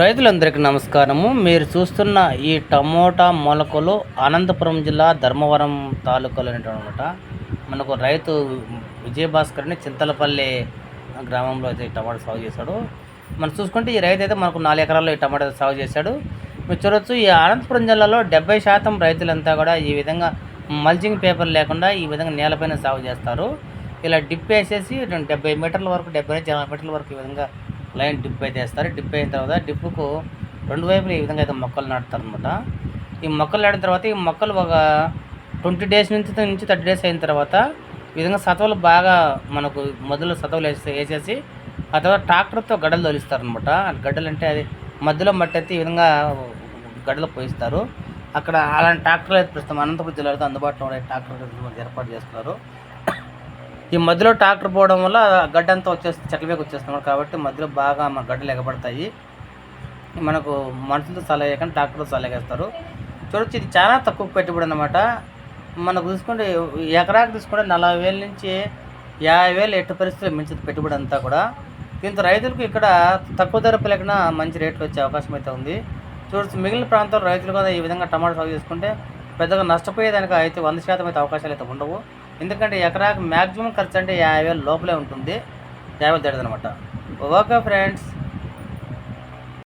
రైతులందరికీ నమస్కారము. మీరు చూస్తున్న ఈ టమోటా మొలకలు అనంతపురం జిల్లా ధర్మవరం తాలూకాలో అనమాట మనకు రైతు విజయభాస్కర్ అని చింతలపల్లి గ్రామంలో అయితే ఈ టమాటా సాగు చేశాడు. మనం చూసుకుంటే ఈ రైతు అయితే మనకు నాలుగు ఎకరాల్లో ఈ టమాటా సాగు చేశాడు. మీరు చూడొచ్చు ఈ అనంతపురం జిల్లాలో డెబ్బై శాతం రైతులంతా కూడా ఈ విధంగా మల్చింగ్ పేపర్ లేకుండా ఈ విధంగా నేలపైన సాగు చేస్తారు. ఇలా డిప్ వేసేసి డెబ్బై మీటర్ల వరకు డెబ్బై నుంచి ఎనభై మీటర్ల వరకు ఈ విధంగా లైన్ డిప్ అయితే వేస్తారు. డిప్ అయిన తర్వాత డిప్పుకు రెండు వైపులు ఈ విధంగా అయితే మొక్కలు నాటుతారు అనమాట ఈ మొక్కలు నాటిన తర్వాత ఈ మొక్కలు ఒక ట్వంటీ డేస్ నుంచి నుంచి థర్టీ డేస్ అయిన తర్వాత ఈ విధంగా సతవలు బాగా మనకు మొదలు సతవలు వేసి వేసేసి ఆ తర్వాత ట్రాక్టర్తో గడ్డలు తొలిస్తారు అనమాట గడ్డలు అంటే అది మధ్యలో మట్టి అయితే ఈ విధంగా గడ్డలు పోయిస్తారు. అక్కడ అలాంటి ట్రాక్టర్లు అయితే ప్రస్తుతం అనంతపురం జిల్లాలో అందుబాటులో ఉండే ట్రాక్టర్ ఏర్పాటు చేస్తున్నారు. ఈ మధ్యలో ట్రాక్టర్ పోవడం వల్ల గడ్డ అంతా వచ్చేస్తుంది చెట్ల మీద వచ్చేస్తున్నాం కాబట్టి మధ్యలో బాగా మన గడ్డలు ఎగబడతాయి. మనకు మనుషులతో సలహేయకుండా ట్రాక్టర్తో సలహేస్తారు చూడొచ్చు ఇది చాలా తక్కువ పెట్టుబడి అన్నమాట. మనకు చూసుకుంటే ఎకరాకు తీసుకుంటే నలభై వేల నుంచి యాభై వేలు ఎట్టు పరిస్థితులు మించింది పెట్టుబడి అంతా కూడా. దీంతో రైతులకు ఇక్కడ తక్కువ ధర పలికిన మంచి రేట్లు వచ్చే అవకాశం అయితే ఉంది. చూడొచ్చు మిగిలిన ప్రాంతాల్లో రైతులు కూడా ఈ విధంగా టమాటా సాగు చేసుకుంటే పెద్దగా నష్టపోయేదానికి అయితే వంద శాతం అయితే అవకాశాలు అయితే ఉండవు. ఎందుకంటే ఎకరాకు మ్యాక్సిమం ఖర్చు అంటే యాభై వేలు లోపలే ఉంటుంది. యాభై వేలు అనమాట ఓకే ఫ్రెండ్స్